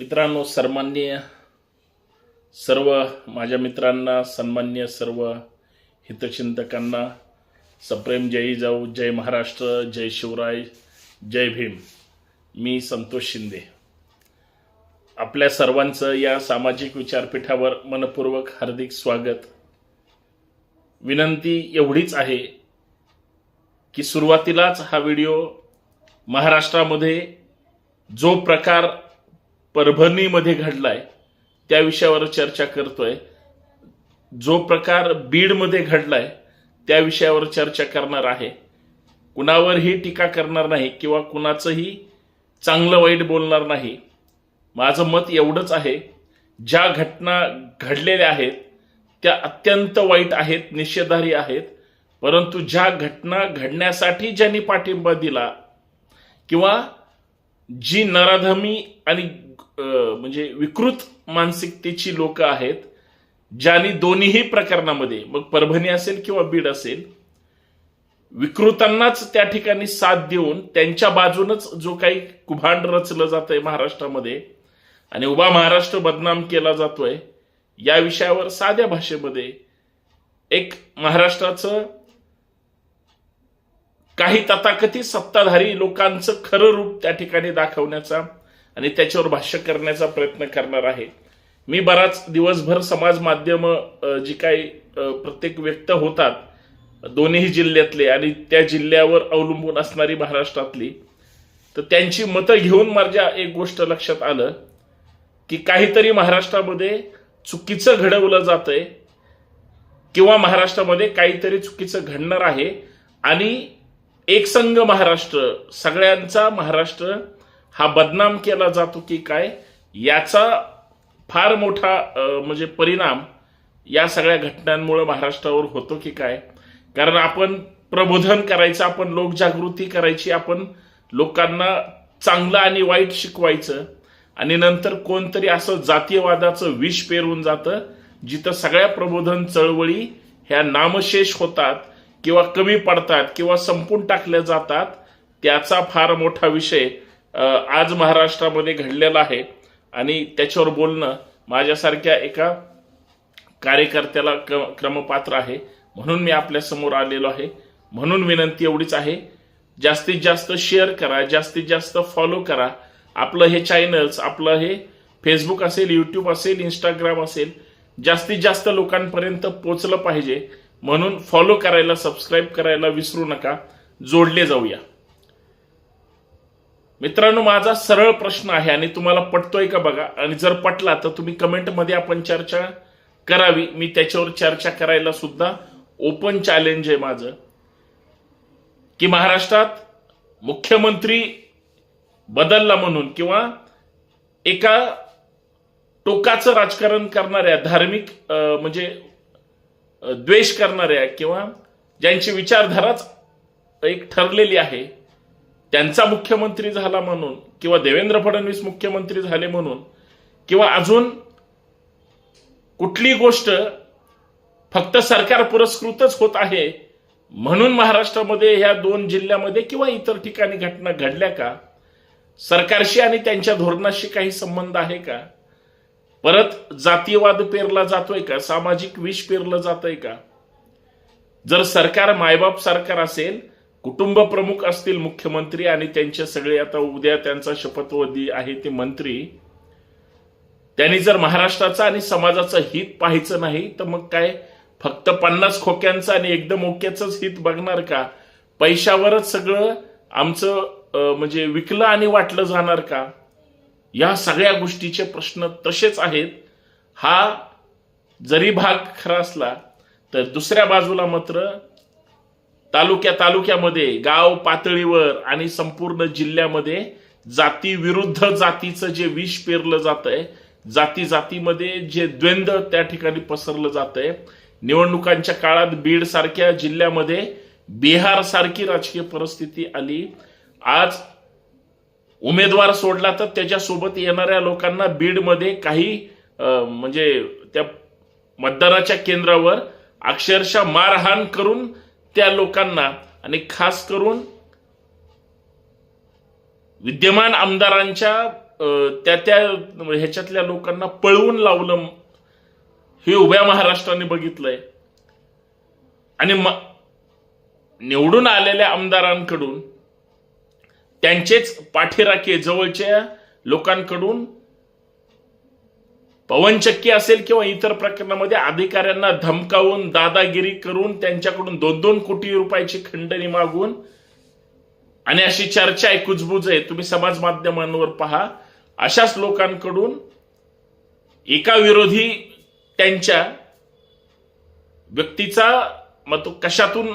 मित्रांनो सन्मान्य सर्व माझ्या मित्रांना सन्मान्य सर्व हितचिंतकांना सप्रेम जय जाऊ जय महाराष्ट्र जय शिवराय जय भीम. मी संतोष शिंदे. आपल्या सर्वांचं या सामाजिक विचारपीठावर मनपूर्वक हार्दिक स्वागत. विनंती एवढीच आहे की सुरुवातीलाच हा व्हिडिओ महाराष्ट्रामध्ये जो प्रकार परभणीमध्ये घडलाय त्या विषयावर चर्चा करतोय. जो प्रकार बीडमध्ये घडलाय त्या विषयावर चर्चा करणार आहे. कुणावरही टीका करणार नाही किंवा कुणाचंही चांगलं वाईट बोलणार नाही. माझं मत एवढंच आहे ज्या घटना घडलेल्या आहेत त्या अत्यंत वाईट आहेत निषेधारी आहेत. परंतु ज्या घटना घडण्यासाठी ज्यांनी पाठिंबा दिला किंवा जी नराधमी आणि म्हणजे विकृत मानसिकतेची लोक आहेत ज्यांनी दोन्हीही प्रकरणामध्ये मग परभणी असेल किंवा बीड असेल विकृतांनाच त्या ठिकाणी साथ देऊन त्यांच्या बाजूनच जो काही कुभांड रचलं जात आहे महाराष्ट्रामध्ये आणि उभा महाराष्ट्र बदनाम केला जातोय या विषयावर साध्या भाषेमध्ये एक महाराष्ट्राचं काही तथाकथित सत्ताधारी लोकांचं खरं रूप त्या ठिकाणी दाखवण्याचा आणि त्याच्यावर भाष्य करण्याचा प्रयत्न करणार आहे. मी बराच दिवसभर समाज माध्यम जी काही प्रत्येक व्यक्त होतात दोन्ही जिल्ह्यातले आणि त्या जिल्ह्यावर अवलंबून असणारी महाराष्ट्रातली तर त्यांची मतं घेऊन माझ्या एक गोष्ट लक्षात आलं की काहीतरी महाराष्ट्रामध्ये चुकीचं घडवलं जातंय किंवा महाराष्ट्रामध्ये काहीतरी चुकीचं घडणार आहे आणि एकसंघ महाराष्ट्र सगळ्यांचा महाराष्ट्र हा बदनाम केला जातो की काय? याचा फार मोठा म्हणजे परिणाम या सगळ्या घटनांमुळे महाराष्ट्रावर होतो की काय? कारण आपण प्रबोधन करायचं आपण लोकजागृती करायची आपण लोकांना चांगलं आणि वाईट शिकवायचं आणि नंतर कोणतरी असं जातीयवादाचं विष पेरून जातं जिथं सगळ्या प्रबोधन चळवळी ह्या नामशेष होतात किंवा कमी पडतात किंवा संपून टाकल्या जातात त्याचा फार मोठा विषय आज महाराष्ट्रामध्ये घडलेला आहे. आणि त्याच्यावर बोलणं माझ्यासारख्या एका कार्यकर्त्याला क्र क्रमपात्र आहे. म्हणून मी आपल्यासमोर आलेलो आहे. म्हणून विनंती एवढीच आहे. जास्तीत जास्त शेअर करा जास्तीत जास्त फॉलो करा. आपलं हे चॅनल्स आपलं हे फेसबुक असेल यूट्यूब असेल इंस्टाग्राम असेल जास्तीत जास्त लोकांपर्यंत पोचलं पाहिजे. म्हणून फॉलो करायला सबस्क्राईब करायला विसरू नका. जोडले जाऊया. मित्रांनो माझा सरळ प्रश्न आहे आणि तुम्हाला पटतोय का बघा? आणि जर पटला तर तुम्ही कमेंटमध्ये आपण चर्चा करावी. मी त्याच्यावर चर्चा करायला सुद्धा ओपन चॅलेंज आहे माझं. की महाराष्ट्रात मुख्यमंत्री बदलला म्हणून किंवा एका टोकाचं राजकारण करणाऱ्या धार्मिक म्हणजे द्वेष करणाऱ्या किंवा ज्यांची विचारधाराच एक ठरलेली आहे त्यांचा मुख्यमंत्री झाला म्हणून किंवा देवेंद्र फडणवीस मुख्यमंत्री झाले म्हणून किंवा अजून कुठली गोष्ट फक्त सरकार पुरस्कृतच होत आहे म्हणून महाराष्ट्रामध्ये ह्या दोन जिल्ह्यामध्ये किंवा इतर ठिकाणी घटना घडल्या का? सरकारशी आणि त्यांच्या धोरणाशी काही संबंध आहे का? परत जातीयवाद पेरला जातोय का? सामाजिक विष पेरलं जातंय का? जर सरकार मायबाप सरकार असेल कुटुंब प्रमुख असतील मुख्यमंत्री आणि त्यांचे सगळे आता उद्या त्यांचा शपथवधी आहे ते मंत्री त्यांनी जर महाराष्ट्राचं आणि समाजाचं हित पाहायचं नाही तर मग काय? फक्त पन्नास खोक्यांचं आणि एकदम ओक्याच हित बघणार का? पैशावरच सगळं आमचं म्हणजे विकलं आणि वाटलं जाणार का? या सगळ्या गोष्टीचे प्रश्न तसेच आहेत. हा जरी भाग खरा असला तर दुसऱ्या बाजूला मात्र तालुक्या तालुक्यामध्ये गाव पातळीवर आणि संपूर्ण जिल्ह्यामध्ये जाती विरुद्ध जातीचं जे विष पेरलं जात आहे जाती जातीमध्ये जे द्वंद्व त्या ठिकाणी पसरलं जात आहे निवडणुकांच्या काळात बीड सारख्या जिल्ह्यामध्ये बिहार सारखी राजकीय परिस्थिती आली. आज उमेदवार सोडला तर त्याच्यासोबत येणाऱ्या लोकांना बीडमध्ये काही म्हणजे त्या मतदानाच्या केंद्रावर अक्षरशः मारहाण करून त्या लोकांना आणि खास करून विद्यमान आमदारांच्या त्या त्या ह्याच्यातल्या लोकांना पळवून लावलं हे उभ्या महाराष्ट्राने बघितलंय. आणि निवडून आलेल्या आमदारांकडून त्यांचेच पाठीराखे जवळच्या लोकांकडून. पवनचक्की असेल किंवा इतर प्रकरणामध्ये अधिकाऱ्यांना धमकावून दादागिरी करून त्यांच्याकडून दोन दोन कोटी रुपयाची खंडणी मागून आणि अशी चर्चा आहे कुजबुज आहे. तुम्ही समाज माध्यमांवर पहा. अशाच लोकांकडून एका विरोधी त्यांच्या व्यक्तीचा मग तो कशातून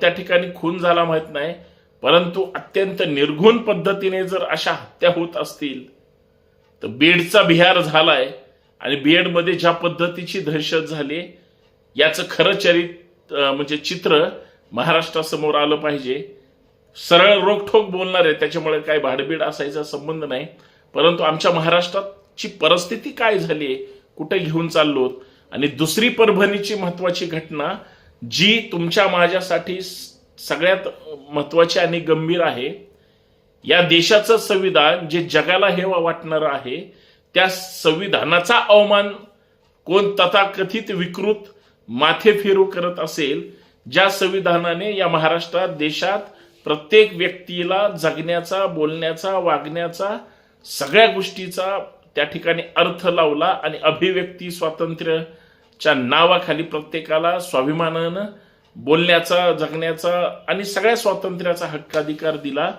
त्या ठिकाणी खून झाला माहीत नाही. परंतु अत्यंत निर्घुण पद्धतीने जर अशा हत्या होत असतील तर बीडचा बिहार झालाय आणि बीएडमध्ये ज्या पद्धतीची दहशत झाली याचं खरं चरित म्हणजे चित्र महाराष्ट्रासमोर आलं पाहिजे. सरळ रोखोक बोलणार आहे त्याच्यामुळे काय भाडबीड असायचा संबंध नाही. परंतु आमच्या महाराष्ट्राची परिस्थिती काय झाली आहे कुठे घेऊन चाललो आणि दुसरी परभणीची महत्वाची घटना जी तुमच्या माझ्यासाठी सगळ्यात महत्वाची आणि गंभीर आहे या देशाचं संविधान जे जगाला हेवा वाटणारं आहे त्या संविधानाचा अवमान कोण तथाकथित विकृत माथे फिरू करत असेल ज्या संविधानाने या महाराष्ट्रात देशात प्रत्येक व्यक्तीला जगण्याचा बोलण्याचा वागण्याचा सगळ्या गोष्टीचा त्या ठिकाणी अर्थ लावला आणि अभिव्यक्ती स्वातंत्र्याच्या नावाखाली प्रत्येकाला स्वाभिमानानं बोलण्याचा जगण्याचा आणि सगळ्या स्वातंत्र्याचा हक्काधिकार दिला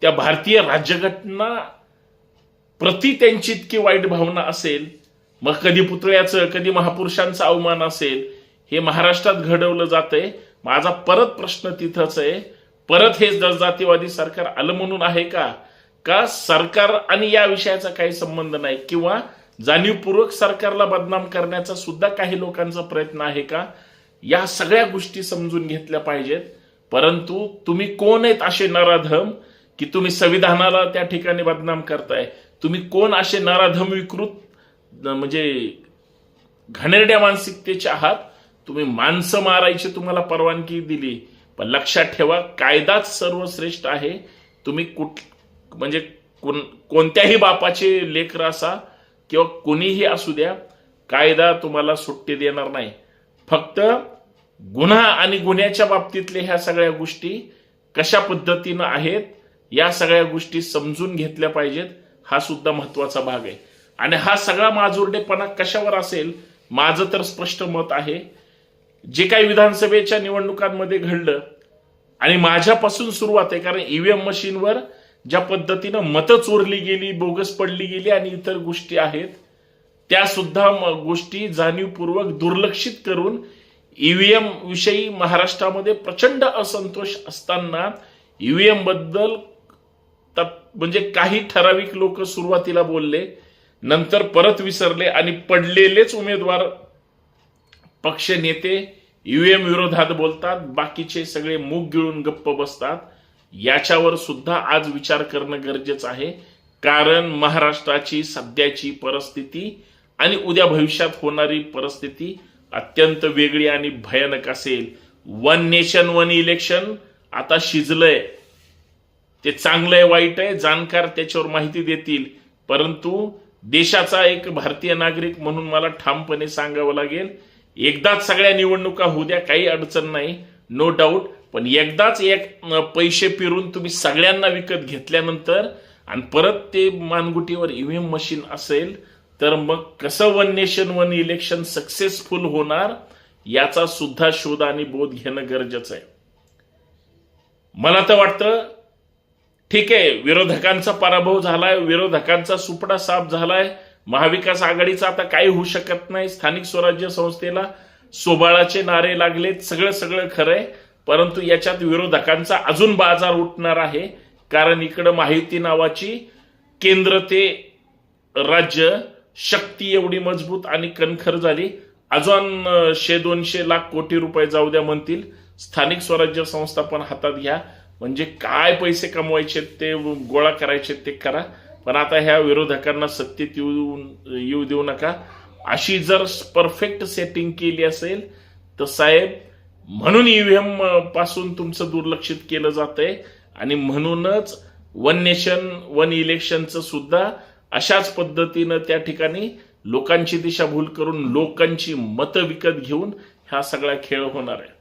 त्या भारतीय राज्यघटना प्रति त्यांची इतकी वाईट भावना असेल मग कधी पुतळ्याचं कधी महापुरुषांचा अवमान असेल हे महाराष्ट्रात घडवलं जातंय. माझा परत प्रश्न तिथंच आहे. परत हे जातीवादी सरकार आलं म्हणून आहे का? का सरकार आणि या विषयाचा काही संबंध नाही? किंवा जाणीवपूर्वक सरकारला बदनाम करण्याचा सुद्धा काही लोकांचा प्रयत्न आहे का? या सगळ्या गोष्टी समजून घेतल्या पाहिजेत. परंतु तुम्ही कोण आहेत असे नराधम की तुम्ही संविधानाला त्या ठिकाणी बदनाम करताय? तुम्ही कोण असे नराधम विकृत म्हणजे घाणेरड्या मानसिकतेचे आहात? तुम्ही माणसं मारायची तुम्हाला परवानगी दिली. पण लक्षात ठेवा कायदाच सर्वश्रेष्ठ आहे. तुम्ही कुठ म्हणजे कोण कोणत्याही बापाचे लेकर असा किंवा कोणीही असू द्या कायदा तुम्हाला सुट्टी देणार नाही. फक्त गुन्हा आणि गुन्ह्याच्या बाबतीतले ह्या सगळ्या गोष्टी कशा पद्धतीनं आहेत या सगळ्या गोष्टी समजून घेतल्या पाहिजेत हा सुद्धा महत्त्वाचा भाग आहे. आणि हा सगळा माजुरडेपणा कशावर असेल माझं तर स्पष्ट मत आहे जे काही विधानसभेच्या निवडणुकांमध्ये घडलं आणि माझ्यापासून सुरुवात आहे कारण ईव्हीएम मशीनवर ज्या पद्धतीनं मतं चोरली गेली बोगस पडली गेली आणि इतर गोष्टी आहेत त्या सुद्धा गोष्टी जाणीवपूर्वक दुर्लक्षित करून ईव्हीएम विषयी महाराष्ट्रामध्ये प्रचंड असंतोष असताना ईव्हीएमबद्दल म्हणजे काही ठराविक लोक सुरुवातीला बोलले नंतर परत विसरले आणि पडलेलेच उमेदवार पक्ष नेते ईव्हीएम विरोधात बोलतात. बाकीचे सगळे मूग गिळून गप्प बसतात. याच्यावर सुद्धा आज विचार करणं गरजेचं आहे. कारण महाराष्ट्राची सध्याची परिस्थिती आणि उद्या भविष्यात होणारी परिस्थिती अत्यंत वेगळी आणि भयानक असेल. वन नेशन वन इलेक्शन आता शिजलंय. ते चांगलं आहे वाईट आहे जाणकार त्याच्यावर माहिती देतील. परंतु देशाचा एक भारतीय नागरिक म्हणून मला ठामपणे सांगावं लागेल एकदाच सगळ्या निवडणुका होऊ द्या काही अडचण नाही नो डाऊट पण एकदाच एक पैसे पिरून तुम्ही सगळ्यांना विकत घेतल्यानंतर आणि परत ते मानगुटीवर ईव्हीएम मशीन असेल तर मग कसं one nation one election successful होणार याचा सुद्धा शोध आणि बोध घेणं गरजेचं आहे. मला तर वाटतं ठीक आहे विरोधकांचा पराभव झालाय विरोधकांचा सुपडा साफ झालाय महाविकास आघाडीचा आता काही होऊ शकत नाही स्थानिक स्वराज्य संस्थेला सोबाळाचे नारे लागलेत सगळं सगळं खरंय परंतु याच्यात विरोधकांचा अजून बाजार उठणार आहे कारण इकडं माहिती नावाची केंद्र ते राज्य शक्ती एवढी मजबूत आणि कणखर झाली. अजून शे दोनशे लाख कोटी रुपये जाऊ द्या म्हणतील. स्थानिक स्वराज्य संस्था पण हातात घ्या. म्हणजे काय पैसे कमवायचे ते गोळा करायचे ते करा. पण आता ह्या विरोधकांना सत्तेत येऊ येऊ देऊ नका. अशी जर परफेक्ट सेटिंग केली असेल तर साहेब म्हणून ईव्हीएमपासून तुमचं दुर्लक्षित केलं जात आहे आणि म्हणूनच वन नेशन वन इलेक्शनचं सुद्धा अशाच पद्धतीनं त्या ठिकाणी लोकांची दिशाभूल करून लोकांची मतं विकत घेऊन हा सगळा खेळ होणार आहे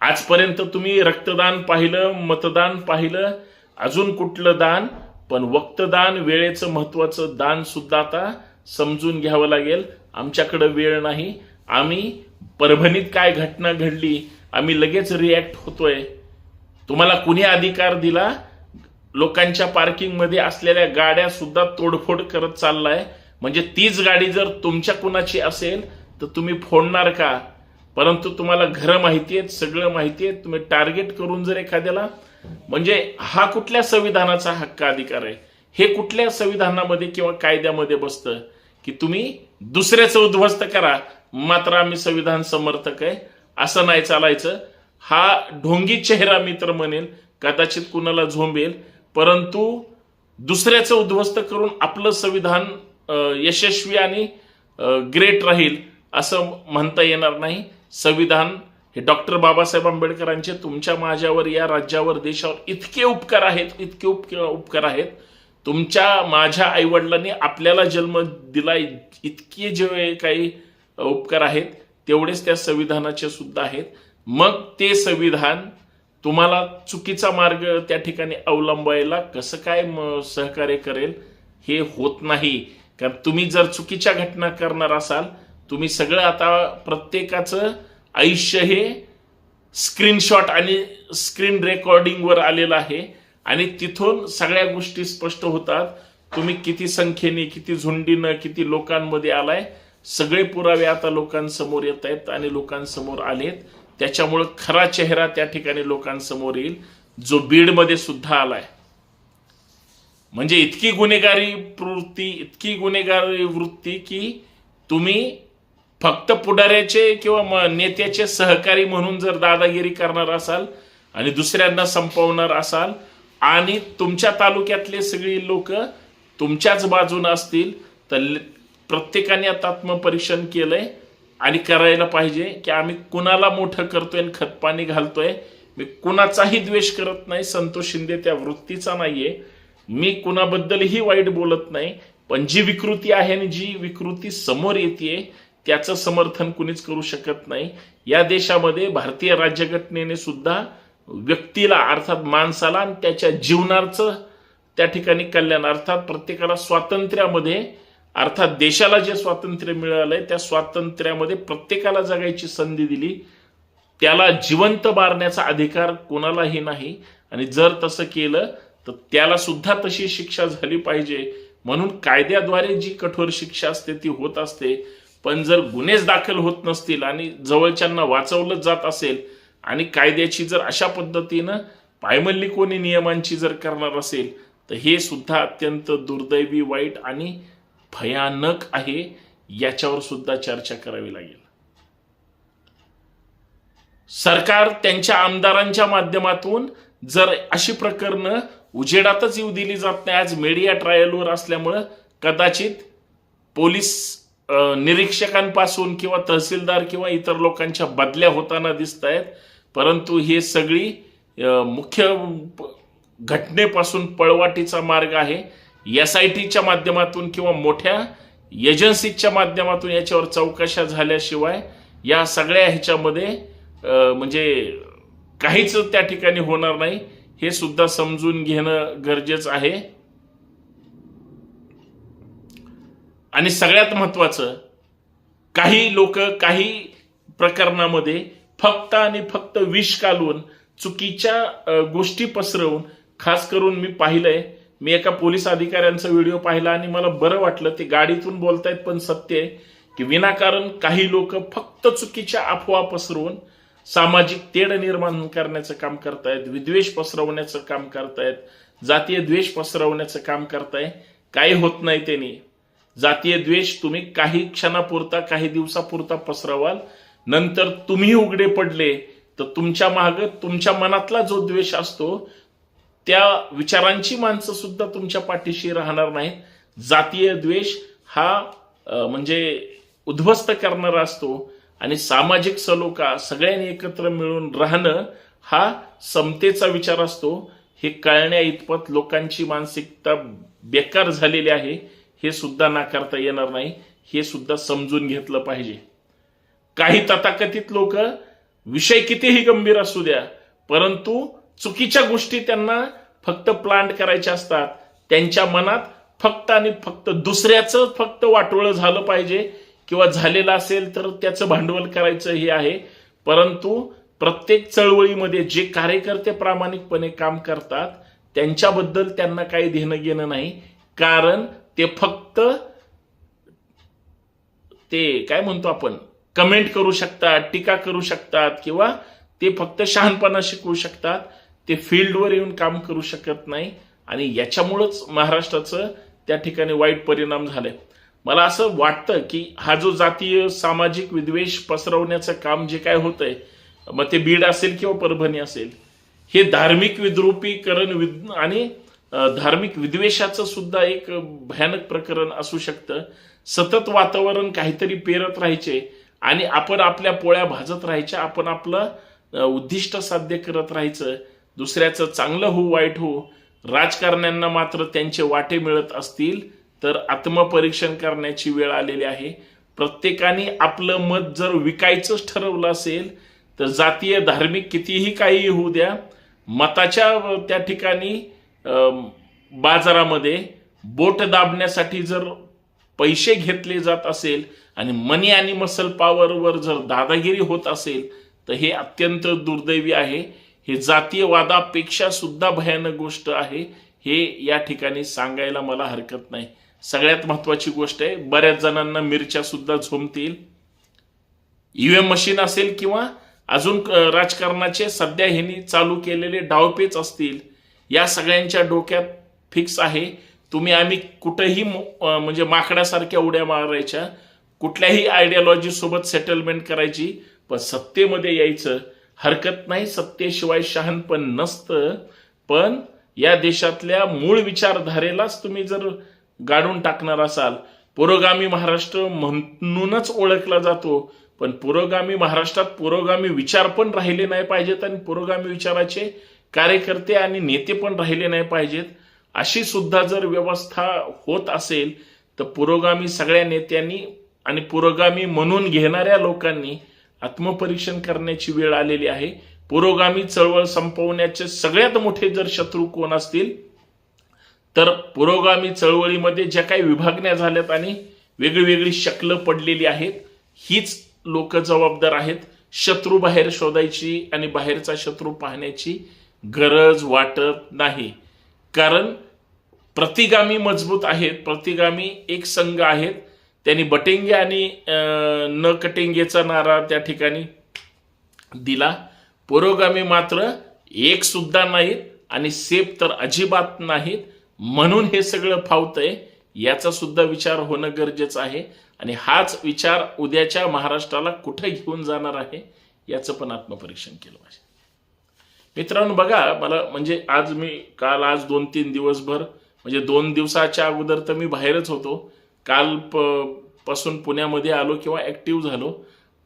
आजपर्यंत तुम्ही रक्तदान पाहिलं मतदान पाहिलं अजून कुठलं दान? पण वक्तदान वेळेचं महत्वाचं दान सुद्धा आता समजून घ्यावं लागेल. आमच्याकडं वेळ नाही. आम्ही परभणीत काय घटना घडली आम्ही लगेच रिॲक्ट होतोय. तुम्हाला कुणी अधिकार दिला? लोकांच्या पार्किंगमध्ये असलेल्या गाड्या सुद्धा तोडफोड करत चाललाय. म्हणजे तीच गाडी जर तुमच्या कुणाची असेल तर तुम्ही फोडणार का? परंतु तुम्हाला घरं माहिती आहेत सगळं माहिती आहे तुम्ही टार्गेट करून जर एखाद्याला म्हणजे हा कुठल्या संविधानाचा हक्क अधिकार आहे? हे कुठल्या संविधानामध्ये किंवा कायद्यामध्ये बसतं? की तुम्ही दुसऱ्याचं उद्ध्वस्त करा मात्र आम्ही संविधान समर्थक आहे. असं नाही चालायचं. हा ढोंगी चेहरा मी तर म्हणेल कदाचित कुणाला झोंबेल. परंतु दुसऱ्याचं उद्ध्वस्त करून आपलं संविधान यशस्वी आणि ग्रेट राहील असं म्हणता येणार नाही. संविधान हे डॉक्टर बाबासाहेब आंबेडकरांचे तुमच्या माझ्यावर या राज्यावर देशावर इतके उपकार आहेत इतके उप उपकार आहेत. तुमच्या माझ्या आईवडिलांनी आपल्याला जन्म दिला इतके जे काही उपकार आहेत तेवढेच त्या संविधानाचे सुद्धा आहेत. मग ते संविधान तुम्हाला चुकीचा मार्ग त्या ठिकाणी अवलंबायला कसं काय सहकार्य करेल हे होत नाही. कारण तुम्ही जर चुकीच्या घटना करणार असाल तुम्ही सगळं आता प्रत्येकाचं आयुष्य हे स्क्रीनशॉट आणि स्क्रीन रेकॉर्डिंगवर आलेलं आहे. आणि तिथून सगळ्या गोष्टी स्पष्ट होतात. तुम्ही किती संख्येने किती झुंडीनं किती लोकांमध्ये आलाय सगळे पुरावे आता लोकांसमोर येत आहेत आणि लोकांसमोर आलेत. त्याच्यामुळं खरा चेहरा त्या ठिकाणी लोकांसमोर येईल. जो बीडमध्ये सुद्धा आलाय. म्हणजे इतकी गुन्हेगारी प्रवृत्ती इतकी गुन्हेगारी वृत्ती की तुम्ही फक्त पुढाऱ्याचे किंवा नेत्याचे सहकारी म्हणून जर दादागिरी करणार असाल आणि दुसऱ्यांना संपवणार असाल आणि तुमच्या तालुक्यातले सगळी लोक तुमच्याच बाजून असतील तर प्रत्येकाने आता आत्मपरीक्षण केलंय. आणि करायला पाहिजे की आम्ही कुणाला मोठं करतोय आणि खतपाणी घालतोय. मी कुणाचाही द्वेष करत नाही. संतोष शिंदे त्या वृत्तीचा नाहीये. मी कुणाबद्दलही वाईट बोलत नाही. पण जी विकृती आहे आणि जी विकृती समोर येते त्याचं समर्थन कुणीच करू शकत नाही. या देशामध्ये भारतीय राज्यघटनेने सुद्धा व्यक्तीला अर्थात माणसाला आणि त्याच्या जीवनाचं त्या ठिकाणी कल्याण अर्थात प्रत्येकाला स्वातंत्र्यामध्ये अर्थात देशाला जे स्वातंत्र्य मिळालंय त्या स्वातंत्र्यामध्ये प्रत्येकाला जगायची संधी दिली. त्याला जिवंत मारण्याचा अधिकार कोणालाही नाही. आणि जर तसं केलं तर त्याला सुद्धा तशी शिक्षा झाली पाहिजे. म्हणून कायद्याद्वारे जी कठोर शिक्षा असते ती होत असते. पण जर गुन्हेच दाखल होत नसतील आणि जवळच्यांना वाचवलं जात असेल आणि कायद्याची जर अशा पद्धतीनं पायमल्ली कोणी नियमांची जर करणार असेल तर हे सुद्धा अत्यंत दुर्दैवी वाईट आणि भयानक आहे याच्यावर सुद्धा चर्चा करावी लागेल. सरकार त्यांच्या आमदारांच्या माध्यमातून जर अशी प्रकरणं उजेडातच येऊ दिली जात नाही आज मीडिया ट्रायलवर असल्यामुळं कदाचित पोलीस निरीक्षकांपासून किंवा तहसीलदार किंवा इतर लोकांच्या बदल्या होताना दिसत आहेत परंतु हे सगळी मुख्य घटनेपासून पळवाटीचा मार्ग आहे. एस आय टीच्या माध्यमातून किंवा मोठ्या एजन्सीच्या माध्यमातून याच्यावर चौकशा झाल्याशिवाय या सगळ्या ह्याच्यामध्ये म्हणजे काहीच त्या ठिकाणी होणार नाही. हे सुद्धा समजून घेणं गरजेचं आहे. आणि सगळ्यात महत्वाचं काही लोक काही प्रकरणामध्ये फक्त आणि फक्त विष कालवून चुकीच्या गोष्टी पसरवून खास करून मी पाहिलंय मी एका पोलीस अधिकाऱ्यांचा व्हिडिओ पाहिला आणि मला बरं वाटलं ते गाडीतून बोलतायत पण सत्य आहे की विनाकारण काही लोक फक्त चुकीच्या अफवा पसरवून सामाजिक तेढ निर्माण करण्याचं काम करतायत विद्वेष पसरवण्याचं काम करतायत जातीय द्वेष पसरवण्याचं काम करताय. काही होत नाही त्यांनी. जातीय द्वेष तुम्ही काही क्षणापुरता काही दिवसापुरता पसरवाल. नंतर तुम्ही उघडे पडले तर तुमच्या माग तुमच्या मनातला जो द्वेष असतो त्या विचारांची माणसं सुद्धा तुमच्या पाठीशी राहणार नाहीत. जातीय द्वेष हा म्हणजे उद्ध्वस्त करणारा असतो आणि सामाजिक सलोखा सगळ्यांनी एकत्र मिळून राहणं हा समतेचा विचार असतो. हे कळण्या इतपत लोकांची मानसिकता बेकार झालेली आहे हे सुद्धा नाकारता येणार नाही. हे सुद्धा समजून घेतलं पाहिजे. काही तथाकथित लोक विषय कितीही गंभीर असू द्या परंतु चुकीच्या गोष्टी त्यांना फक्त प्लांट करायच्या असतात. त्यांच्या मनात फक्त आणि फक्त दुसऱ्याचं फक्त वाटोळं झालं पाहिजे. किंवा झालेलं असेल तर त्याचं भांडवल करायचं हे आहे. परंतु प्रत्येक चळवळीमध्ये जे कार्यकर्ते प्रामाणिकपणे काम करतात त्यांच्याबद्दल त्यांना काही देणं घेणं नाही. कारण ते फक्त ते काय म्हणतो आपण? कमेंट करू शकतात टीका करू शकतात किंवा ते फक्त शहाणपणा शिकवू शकतात. ते फील्डवर येऊन काम करू शकत नाही आणि याच्यामुळंच महाराष्ट्राचं त्या ठिकाणी वाईट परिणाम झाले मला असं वाटतं की हा जो जातीय सामाजिक विद्वेष पसरवण्याचं काम जे काय होतंय मग ते बीड असेल किंवा परभणी असेल हे धार्मिक विद्रुपीकरण विद आणि धार्मिक विद्वेषाचं सुद्धा एक भयानक प्रकरण असू शकतं. सतत वातावरण काहीतरी पेरत राहायचे आणि आपण आपल्या पोळ्या भाजत राहायच्या आपण आपलं उद्दिष्ट साध्य करत राहायचं दुसऱ्याचं चांगलं हो वाईट हो राजकारण्यांना मात्र त्यांचे वाटे मिळत असतील तर आत्मपरीक्षण करण्याची वेळ आलेली आहे. प्रत्येकाने आपलं मत जर विकायचंच ठरवलं असेल तर जातीय धार्मिक कितीही काही होऊ द्या मताच्या त्या ठिकाणी बाजारामध्ये बोट दाबण्यासाठी जर पैसे घेतले जात असेल आणि मनी आणि मसल पॉवरवर जर दादागिरी होत असेल तर हे अत्यंत दुर्दैवी आहे. हे जातीयवादापेक्षा सुद्धा भयानक गोष्ट आहे. हे या ठिकाणी सांगायला मला हरकत नाही. सगळ्यात महत्वाची गोष्ट आहे बऱ्याच जणांना मिरच्या सुद्धा झोमतील ईव्हीएम मशीन असेल किंवा अजून राजकारणाचे सध्या ह्यांनी चालू केलेले डावपेच असतील या सगळ्यांच्या डोक्यात फिक्स आहे. तुम्ही आम्ही कुठेही म्हणजे माकडासारख्या उड्या मारायच्या. कुठल्याही आयडियॉलॉजी सोबत सेटलमेंट करायची. पण सत्तेमध्ये यायचं. हरकत नाही सत्तेशिवाय शहाणपण नसतं. पण या देशातल्या मूळ विचारधारेलाच तुम्ही जर गाडून टाकणार असाल पुरोगामी महाराष्ट्र म्हणूनच ओळखला जातो पण पुरोगामी महाराष्ट्रात पुरोगामी विचार पण राहिले नाही पाहिजेत आणि पुरोगामी विचाराचे कार्यकर्ते आणि नेते पण राहिले नाही पाहिजेत. अशी सुद्धा जर व्यवस्था होत असेल तर पुरोगामी सगळ्या नेत्यांनी आणि पुरोगामी म्हणून घेणाऱ्या लोकांनी आत्मपरीक्षण करण्याची वेळ आलेली आहे. पुरोगामी चळवळ संपवण्याचे सगळ्यात मोठे जर शत्रू कोण असतील तर पुरोगामी चळवळीमध्ये ज्या काही विभागण्या झाल्यात आणि वेगळी वेगळी शकलं पडलेली आहेत हीच लोक जबाबदार आहेत. शत्रू बाहेर शोधायची आणि बाहेरचा शत्रू पाहण्याची गरज वाटत नाही. कारण प्रतिगामी मजबूत आहेत प्रतिगामी एक संघ आहेत. त्यांनी बटेंगे आणि न कटेंगेचा नारा त्या ठिकाणी दिला. पुरोगामी मात्र एक सुद्धा नाहीत आणि सेफ तर अजिबात नाहीत. म्हणून हे सगळं फावतंय याचा सुद्धा विचार होणं गरजेचं आहे. आणि हाच विचार उद्याच्या महाराष्ट्राला कुठे घेऊन जाणार आहे याचं पण आत्मपरीक्षण केलं पाहिजे. मित्रांनो बघा मला म्हणजे आज मी काल आज दोन तीन दिवसभर म्हणजे दोन दिवसाच्या अगोदर तर मी बाहेरच होतो. काल प पासून पुण्यामध्ये आलो किंवा ॲक्टिव्ह झालो.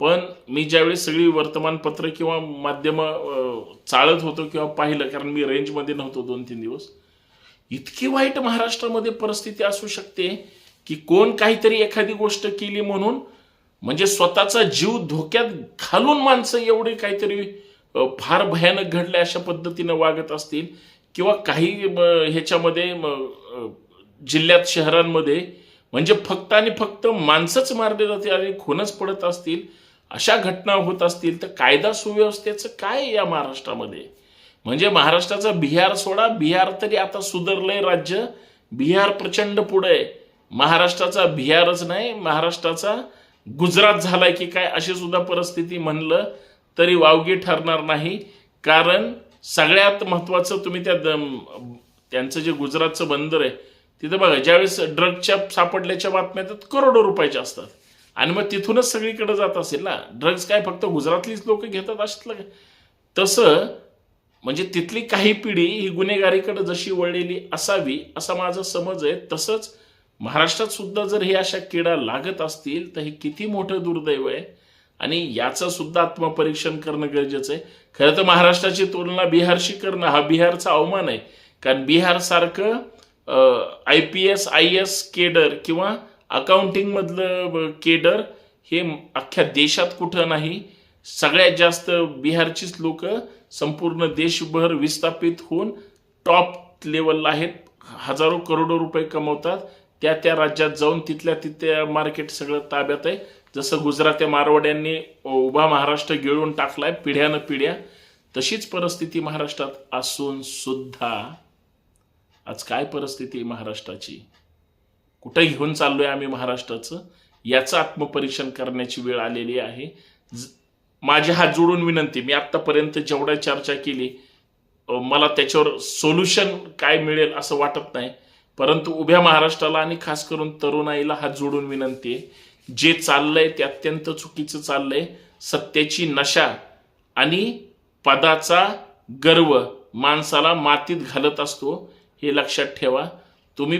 पण मी ज्यावेळेस सगळी वर्तमानपत्र किंवा माध्यमं चाळत होतो किंवा पाहिलं कारण मी रेंजमध्ये नव्हतो दोन तीन दिवस इतकी वाईट महाराष्ट्रामध्ये परिस्थिती असू शकते की कोण काहीतरी एखादी गोष्ट केली म्हणून म्हणजे स्वतःचा जीव धोक्यात घालून माणसं एवढे काहीतरी फार भयानक घडले अशा पद्धतीनं वागत असतील. किंवा काही ह्याच्यामध्ये जिल्ह्यात शहरांमध्ये म्हणजे फक्त आणि फक्त माणसंच मारले जाते आणि खूनच पडत असतील अशा घटना होत असतील तर कायदा सुव्यवस्थेचं काय या महाराष्ट्रामध्ये? म्हणजे महाराष्ट्राचा बिहार सोडा बिहार तरी आता सुधारलंय राज्य बिहार प्रचंड पुढे आहे. महाराष्ट्राचा बिहारच नाही महाराष्ट्राचा गुजरात झालाय की काय अशी सुद्धा परिस्थिती म्हणलं तरी वावगी ठरणार नाही. कारण सगळ्यात महत्वाचं तुम्ही त्या त्यांचं जे गुजरातचं बंदर आहे तिथं बघा ज्यावेळेस ड्रगच्या सापडल्याच्या बातम्या तर करोडो रुपयाच्या असतात आणि मग तिथूनच सगळीकडे जात असेल ना? ड्रग्ज काय फक्त गुजरातलीच लोक घेतात असलं का तसं म्हणजे तिथली काही पिढी ही गुन्हेगारीकडे जशी वळलेली असावी असा माझा समज आहे. तसंच महाराष्ट्रात सुद्धा जर हे अशा किडा लागत असतील तर हे किती मोठं दुर्दैव आहे. आणि याचं सुद्धा आत्मपरीक्षण करणं गरजेचं आहे. खरं तर महाराष्ट्राची तुलना बिहारशी करणं हा बिहारचा अवमान आहे. कारण बिहारसारखं I P S I S cadre किंवा अकाउंटिंगमधलं केडर हे अख्ख्या देशात कुठं नाही. सगळ्यात जास्त बिहारचीच लोक संपूर्ण देशभर विस्थापित होऊन टॉप लेवलला आहेत. हजारो करोडो रुपये कमवतात. त्या त्या राज्यात जाऊन तिथल्या तिथल्या मार्केट सगळं ताब्यात आहे. जसं गुजरात्या मारवाड्यांनी उभा महाराष्ट्र गिळून टाकलाय पिढ्यानं पिढ्या तशीच परिस्थिती महाराष्ट्रात असून सुद्धा. आज काय परिस्थिती आहे महाराष्ट्राची? कुठं घेऊन चाललोय आम्ही महाराष्ट्राचं? याचं आत्मपरीक्षण करण्याची वेळ आलेली आहे. माझ्या हात जोडून विनंती मी आतापर्यंत जेवढ्या चर्चा केली मला त्याच्यावर सोल्युशन काय मिळेल असं वाटत नाही. परंतु उभ्या महाराष्ट्राला आणि खास करून तरुणाईला हात जोडून विनंती आहे जे चाललंय ते अत्यंत चुकीचं चाललंय. सत्याची नशा आणि पदाचा गर्व माणसाला मातीत घालत असतो. हे लक्षात ठेवा. तुम्ही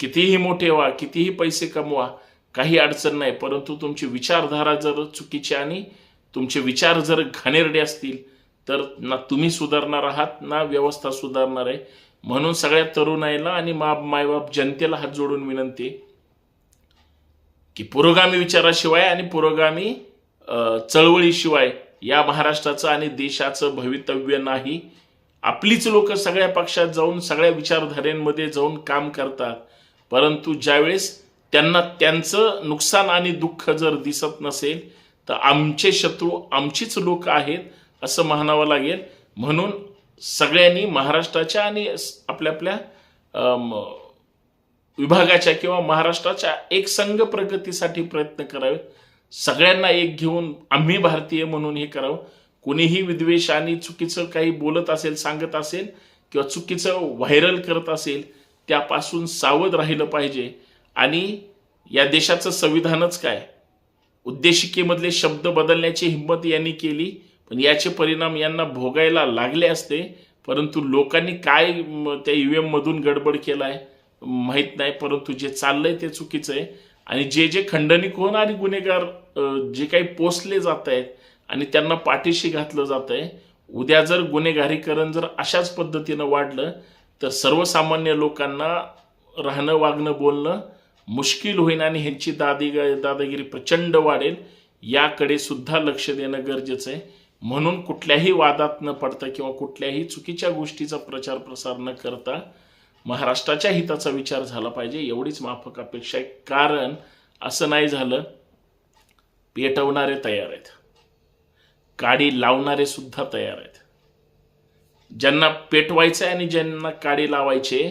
कितीही मोठे व्हा कितीही पैसे कमवा काही अडचण नाही. परंतु तुमची विचारधारा जर चुकीची आणि तुमचे विचार जर घाणेरडे असतील तर ना तुम्ही सुधारणार आहात ना व्यवस्था सुधारणार आहे. म्हणून सगळ्या तरुणाईला आणि मा मायबाप जनतेला हात जोडून विनंती की पुरोगामी विचाराशिवाय आणि पुरोगामी चळवळीशिवाय या महाराष्ट्राचं आणि देशाचं भवितव्य नाही. आपलीच लोक सगळ्या पक्षात जाऊन सगळ्या विचारधारेमध्ये जाऊन काम करतात. परंतु ज्यावेळेस त्यांना त्यांचं नुकसान आणि दुःख जर दिसत नसेल तर आमचे शत्रू आमचीच लोक आहेत असं म्हणावं लागेल. म्हणून सगळ्यांनी महाराष्ट्राच्या आणि आपल्या आपल्या विभागाच्या किंवा महाराष्ट्राच्या एक संघ प्रगतीसाठी प्रयत्न करावे. सगळ्यांना एक घेऊन आम्ही भारतीय म्हणून हे करावं. कुणीही विद्वेष आणि चुकीचं काही बोलत असेल सांगत असेल किंवा चुकीचं व्हायरल करत असेल त्यापासून सावध राहिलं पाहिजे. आणि या देशाचं संविधानच काय? उद्देशिकेमधले शब्द बदलण्याची हिंमत यांनी केली पण याचे परिणाम यांना भोगायला लागले असते. परंतु लोकांनी काय त्या यू मधून गडबड केलाय माहीत नाही परंतु जे चाललंय ते चुकीचं आहे. आणि जे जे खंडनिक होणारे गुन्हेगार जे काही पोचले जात आहेत आणि त्यांना पाठीशी घातलं जात आहे उद्या जर गुन्हेगारीकरण जर अशाच पद्धतीनं वाढलं तर सर्वसामान्य लोकांना राहणं वागणं बोलणं मुश्किल होईल आणि ह्यांची दादी दादागिरी प्रचंड वाढेल. याकडे सुद्धा लक्ष देणं गरजेचं आहे. म्हणून कुठल्याही वादात न पडता किंवा कुठल्याही चुकीच्या गोष्टीचा प्रचार प्रसार न करता महाराष्ट्राच्या हिताचा विचार झाला पाहिजे. एवढीच माफक अपेक्षा आहे. कारण असं नाही झालं पेटवणारे तयार आहेत. काडी लावणारे सुद्धा तयार आहेत. ज्यांना पेटवायचं आहे आणि ज्यांना काडी लावायचे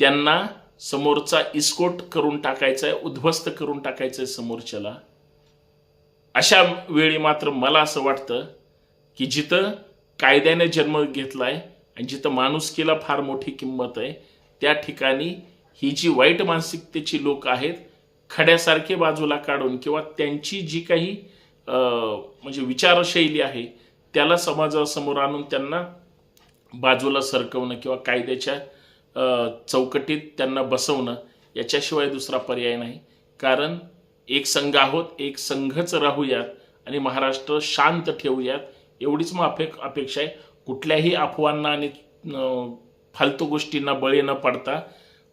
त्यांना समोरचा इस्कोट करून टाकायचा आहे उद्ध्वस्त करून टाकायचं आहे समोरच्याला. अशा वेळी मात्र मला असं वाटतं की जिथं कायद्याने जन्म घेतलाय आणि जिथं माणुसकीला फार मोठी किंमत आहे त्या ठिकाणी ही जी वाईट मानसिकतेची लोक आहेत खड्यासारखे बाजूला काढून किंवा त्यांची जी काही म्हणजे विचारशैली आहे त्याला समाजासमोर आणून त्यांना बाजूला सरकवणं किंवा कायद्याच्या चौकटीत त्यांना बसवणं याच्याशिवाय दुसरा पर्याय नाही. कारण एक संघ आहोत एक संघच राहूयात आणि महाराष्ट्र शांत ठेवूयात एवढीच मग अपे अपेक्षा आहे. कुठल्याही अफवांना आणि फालतू गोष्टींना बळी न पडता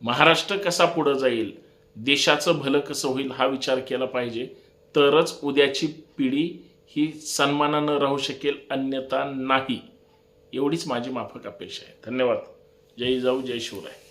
महाराष्ट्र कसा पुढं जाईल देशाचं भलं कसं होईल हा विचार केला पाहिजे. तरच उद्याची पिढी ही सन्मानानं राहू शकेल अन्यथा नाही. एवढीच माझी माफक अपेक्षा आहे. धन्यवाद. जय जाऊ जय शिवराय.